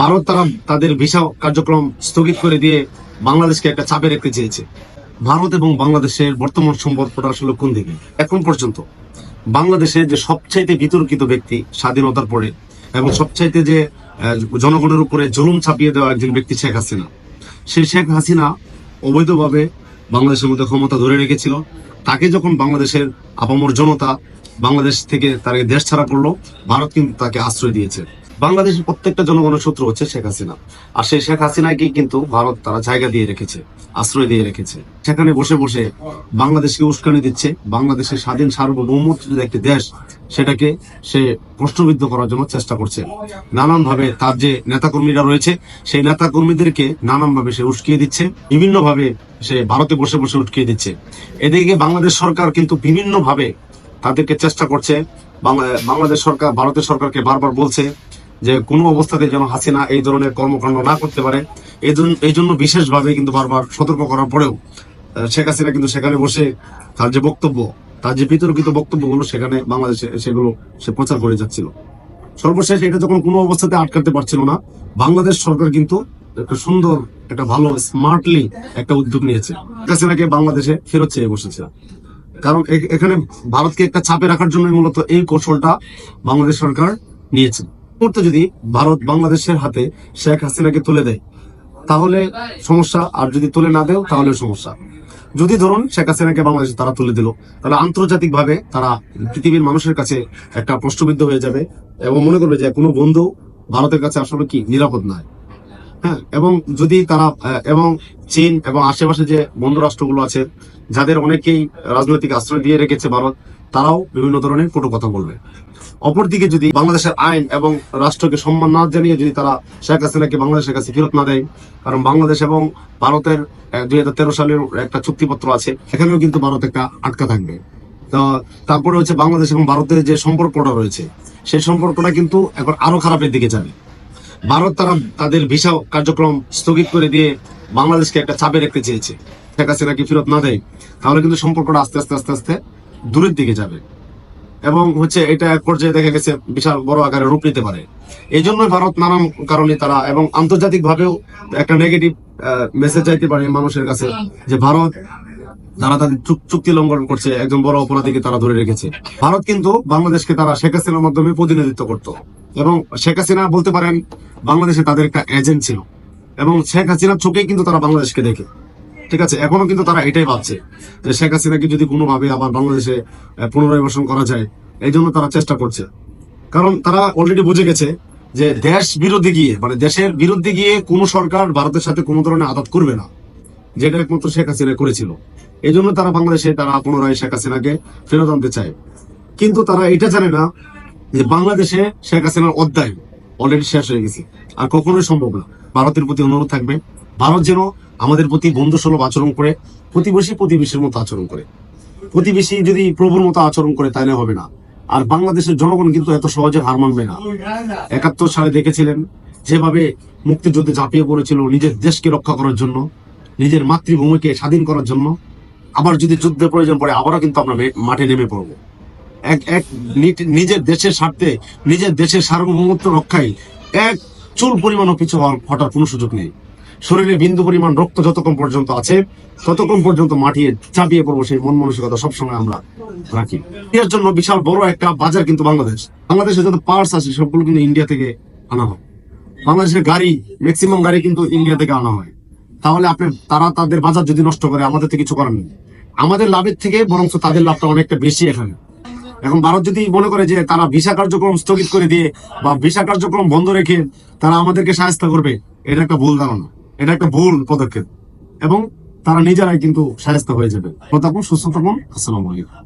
ভারত তারা তাদের ভিসা কার্যক্রম স্থগিত করে দিয়ে বাংলাদেশকে একটা চাপে রাখতে চেয়েছে ভারত এবং বাংলাদেশের বর্তমান সম্পর্কটা আসলে কোন দিকে? এখন পর্যন্ত বাংলাদেশে যে সবচাইতে বিতর্কিত ব্যক্তি স্বাধীনতার পরে এবং সবচাইতে যে জনগণের উপরে জুলুম ছাপিয়ে দেওয়া একজন ব্যক্তি শেখ হাসিনা, সেই শেখ হাসিনা অবৈধভাবে বাংলাদেশের মধ্যে ক্ষমতা ধরে রেখেছিল। তাকে যখন বাংলাদেশের আপামর জনতা বাংলাদেশ থেকে তাকে দেশ ছাড়া করল, ভারত কিন্তু তাকে আশ্রয় দিয়েছে। বাংলাদেশের প্রত্যেকটা জনগণের শত্রু হচ্ছে শেখ হাসিনা। আর সেই শেখ হাসিনাকে কিন্তু ভারত তারা জায়গা দিয়ে রেখেছে, আশ্রয় দিয়ে রেখেছে। সেখানে বসে বসে বাংলাদেশকে উস্কানি দিচ্ছে, বাংলাদেশের স্বাধীন সার্বভৌমত্ব একটি দেশ সেটাকে সে প্রশ্নবিদ্ধ করার জন্য চেষ্টা করছে। নানান ভাবে তার যে নেতাকর্মীরা রয়েছে, সেই নেতাকর্মীদেরকে নানান ভাবে সে উস্কিয়ে দিচ্ছে বিভিন্ন ভাবে সে ভারতে বসে বসে উস্কিয়ে দিচ্ছে। এদিকে বাংলাদেশ সরকার কিন্তু বিভিন্ন ভাবে তাদেরকে চেষ্টা করছে, বাংলা- বাংলাদেশ সরকার, ভারতের সরকারকে বারবার বলছে যে কোনো অবস্থাতে যেন হাসিনা এই ধরনের কর্মকাণ্ড না করতে পারে, এই জন্য বিশেষভাবে কিন্তু বারবার সতর্ক করার পরেও শেখ হাসিনা কিন্তু সেখানে বসে তার যে বক্তব্য, তার যে বিতর্কিত বক্তব্যগুলো সেখানে বাংলাদেশে সেগুলো সে প্রচার করে যাচ্ছিল। সর্বশেষ এটা যখন কোনো অবস্থাতে আটকাতে পারছিল না, বাংলাদেশ সরকার কিন্তু একটা সুন্দর, একটা ভালো স্মার্টলি একটা উদ্যোগ নিয়েছে। হাসিনাকে বাংলাদেশে ফেরত চেয়ে বসেছে। কারণ এখানে ভারতকে একটা চাপে রাখার জন্য মূলত এই কৌশলটা বাংলাদেশ সরকার নিয়েছে। মুহূর্তে যদি ভারত বাংলাদেশের হাতে শেখ হাসিনাকে তুলে দেয়, তাহলে সমস্যা, আর যদি তুলে না দেও, তাহলে সমস্যা। যদি ধরুন শেখ হাসিনাকে বাংলাদেশে তারা তুলে দিল, তাহলে আন্তর্জাতিক ভাবে তারা পৃথিবীর মানুষের কাছে একটা প্রশ্নবিদ্ধ হয়ে যাবে এবং মনে করবে যে কোনো বন্ধু ভারতের কাছে আসলে কি? নিরাপদ নয়। হ্যাঁ এবং যদি তারা এবং চীন এবং আশেপাশে যে বন্ধু রাষ্ট্রগুলো আছে, যাদের অনেকেই রাজনৈতিক আশ্রয় দিয়ে রেখেছে ভারত তারাও বিভিন্ন ধরনের কটু কথা বলবে। অপরদিকে যদি বাংলাদেশের আইন এবং রাষ্ট্রকে সম্মান না জানিয়ে যদি তারা শেখ হাসিনাকে বাংলাদেশের কাছে ফেরত না দেয়, কারণ বাংলাদেশ এবং ভারতের দুই হাজার তেরো সালের একটা চুক্তিপত্র আছে এখানেও কিন্তু ভারত একটা আটকা থাকবে। তো তারপরে হচ্ছে বাংলাদেশ এবং ভারতের যে সম্পর্কটা রয়েছে, সেই সম্পর্কটা কিন্তু এখন আরও খারাপের দিকে যাবে। ভারত তারা তাদের ভিসা কার্যক্রম স্থগিত করে দিয়ে বাংলাদেশকে একটা চাপে রাখতে চেয়েছে। শেখ হাসিনাকে ফেরত না দেয়, তাহলে কিন্তু সম্পর্কটা আস্তে আস্তে আস্তে আস্তে দূরের দিকে যাবে। এবং হচ্ছে এটা এক পর্যায়ে দেখা গেছে বিশাল বড় আকারে রূপ নিতে পারে। এই জন্য ভারত নানান কারণে তারা এবং আন্তর্জাতিক ভাবেও একটা নেগেটিভ মেসেজ চাইতে পারে মানুষের কাছে যে ভারত, তারা তাদের চুক্তি লঙ্ঘন করছে, একজন বড় অপরাধীকে তারা ধরে রেখেছে। ভারত কিন্তু বাংলাদেশকে তারা শেখ হাসিনার মাধ্যমে প্রতিনিধিত্ব করত। এবং শেখ হাসিনা বলতে পারেন, বাংলাদেশে তাদের একটা এজেন্ট ছিল। এবং শেখ হাসিনার চোখেই কিন্তু তারা বাংলাদেশকে দেখে। ঠিক আছে? এখনও কিন্তু তারা এটাই ভাবছে। যে শেখ হাসিনাকে যদি কোনোভাবে আবার বাংলাদেশে পুনর্বাসন করা যায়, এই জন্য তারা চেষ্টা করছে। কারণ তারা অলরেডি বুঝে গেছে যে দেশ বিরোধী গিয়ে মানে দেশের বিরুদ্ধে গিয়ে কোনো সরকার ভারতের সাথে কোনো ধরনের আঘাত করবে না, যেটা একমাত্র শেখ হাসিনা করেছিল। এই জন্য তারা বাংলাদেশে তারা পুনরায় শেখ হাসিনাকে ফেরত আনতে চায়। কিন্তু তারা এটা জানে না যে বাংলাদেশে শেখ হাসিনার অধ্যায় অলরেডি শেষ হয়ে গেছে। আর কখনোই সম্ভব না। ভারতের প্রতি অনুরোধ থাকবে। ভারত যেন আমাদের প্রতি বন্ধু সুলভ আচরণ করে, প্রতিবেশী প্রতিবেশীর মতো আচরণ করে। প্রতিবেশী যদি প্রভুর মতো আচরণ করে, তাহলে হবে না। আর বাংলাদেশের জনগণ কিন্তু এত সহজে হার মানবে না। একাত্তর সালে দেখেছিলেন যেভাবে মুক্তিযুদ্ধে ঝাঁপিয়ে পড়েছিল নিজের দেশকে রক্ষা করার জন্য, নিজের মাতৃভূমিকে স্বাধীন করার জন্য। আবার যদি যুদ্ধের প্রয়োজন পড়ে, আবারও কিন্তু আমরা মাঠে নেমে পড়ব। এক এক নিজের দেশের স্বার্থে, নিজের দেশের সার্বভৌমত্ব রক্ষায় এক চুল পরিমাণও পিছু হওয়ার- হটার কোনো সুযোগ নেই। শরীরে বিন্দু পরিমাণ রক্ত যতক্ষণ পর্যন্ত আছে, ততক্ষণ পর্যন্ত মাটিয়ে চাপিয়ে পড়ব সেই মন মানসিকতা সবসময় আমরা রাখি। এর জন্য বিশাল বড় একটা বাজার কিন্তু বাংলাদেশ। বাংলাদেশে যত পার্টস আছে, সবগুলো কিন্তু ইন্ডিয়া থেকে আনা হয়। বাংলাদেশের গাড়ি ম্যাক্সিমাম গাড়ি কিন্তু ইন্ডিয়া থেকে আনা হয়। তাহলে আপনি, তারা তাদের বাজার যদি নষ্ট করে, আমাদের থেকে কিছু করার নেই। আমাদের লাভের থেকে বরং তাদের লাভটা অনেকটা বেশি এখানে। এখন ভারত যদি মনে করে যে তারা ভিসা কার্যক্রম স্থগিত করে দিয়ে বা ভিসা কার্যক্রম বন্ধ রেখে তারা আমাদেরকে সাহায্য করবে, এটা একটা ভুল ধারণা। এটা একটা ভুল পদক্ষেপ। এবং তারা নিজেরাই কিন্তু সাহায্য হয়ে যাবে। তখন সুস্থ থাকুন। আসসালামু আলাইকুম।